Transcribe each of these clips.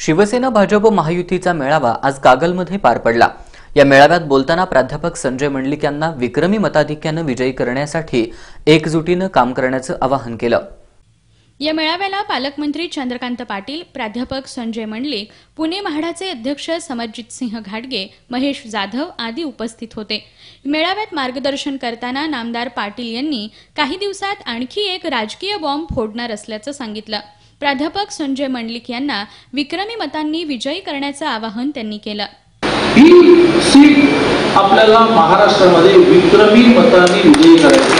शिवसेना भाजप महायुतीचा मेळावा आज कागलमध्ये पार पडला. या मेळाव्यात बोलताना प्राध्यापक संजय मंडलिक यांना विक्रमी मताधिक्यानं विजयी करण्यासाठी एकजुटीनं काम करण्याचं आवाहन केलं. या मेळाव्याला पालकमंत्री चंद्रकांत पाटील प्राध्यापक संजय मंडलिक पुणे म्हाडाचे अध्यक्ष समरजित सिंह घाटगे महेश जाधव आदी उपस्थित होते. मेळाव्यात मार्गदर्शन करताना नामदार पाटील यांनी काही दिवसात आणखी एक राजकीय बॉम्ब फोडणार असल्याचं सांगितलं. प्राध्यापक संजय मंडलिक यांना विक्रमी मतांनी विजयी करण्याचं आवाहन त्यांनी केलं. ही सीट आपल्याला महाराष्ट्रामध्ये विक्रमी मतांनी विजयी करायची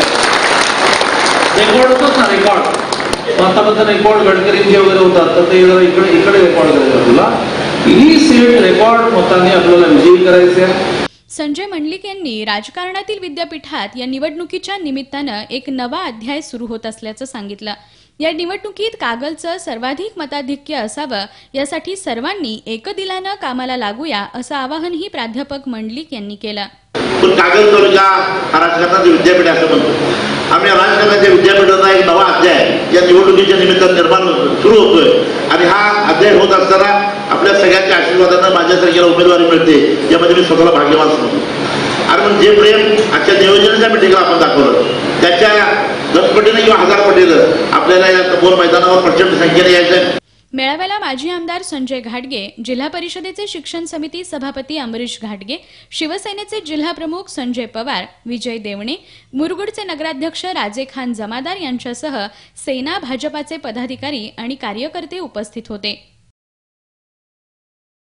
रेकॉर्ड होतच ना रेकॉर्ड आतापर्यंत रेकॉर्ड गडकरींचे वगैरे होतात तर ते इकडे इकडे रेकॉर्ड करायचं तुला. ही सीट रेकॉर्ड मतांनी आपल्याला विजयी करायची आहे. संजय मंडलिक यांनी राजकारणातील विद्यापीठात या निवडणुकीच्या निमित्तानं एक नवा अध्याय सुरू होत असल्याचं सांगितलं. या निवडणुकीत कागलचं सर्वाधिक मताधिक्य असावं यासाठी सर्वांनी एकदिलानं कामाला लागूया असं आवाहनही प्राध्यापक मंडलिक यांनी केलं. पण कागद तालुका हा राजकारणाचं विद्यापीठ असं म्हणतो. आम्ही राजकारणाच्या विद्यापीठाचा एक नवा अध्याय या निवडणुकीच्या निमित्तानं निर्माण सुरू होतोय. आणि हा अध्याय होत असताना आपल्या सगळ्यांच्या आशीर्वादानं माझ्यासारख्याला उमेदवारी मिळते यामध्ये मी स्वतःला भाग्यवान समजतो अरे मग जे प्रेम आजच्या नियोजनाच्या मिटिंगला आपण दाखवलं त्याच्या दसपटीनं किंवा हजार पटीनं आपल्याला या तपोर मैदानावर प्रचंड संख्येने यायचं मेळाव्याला माजी आमदार संजय घाटगे जिल्हा परिषदेचे शिक्षण समिती सभापती अंबरीश घाटगे शिवसेनेचे जिल्हा प्रमुख संजय पवार विजय देवणे मुरगुडचे नगराध्यक्ष राजे खान जमादार यांच्यासह सेना भाजपाचे पदाधिकारी आणि कार्यकर्ते उपस्थित होते.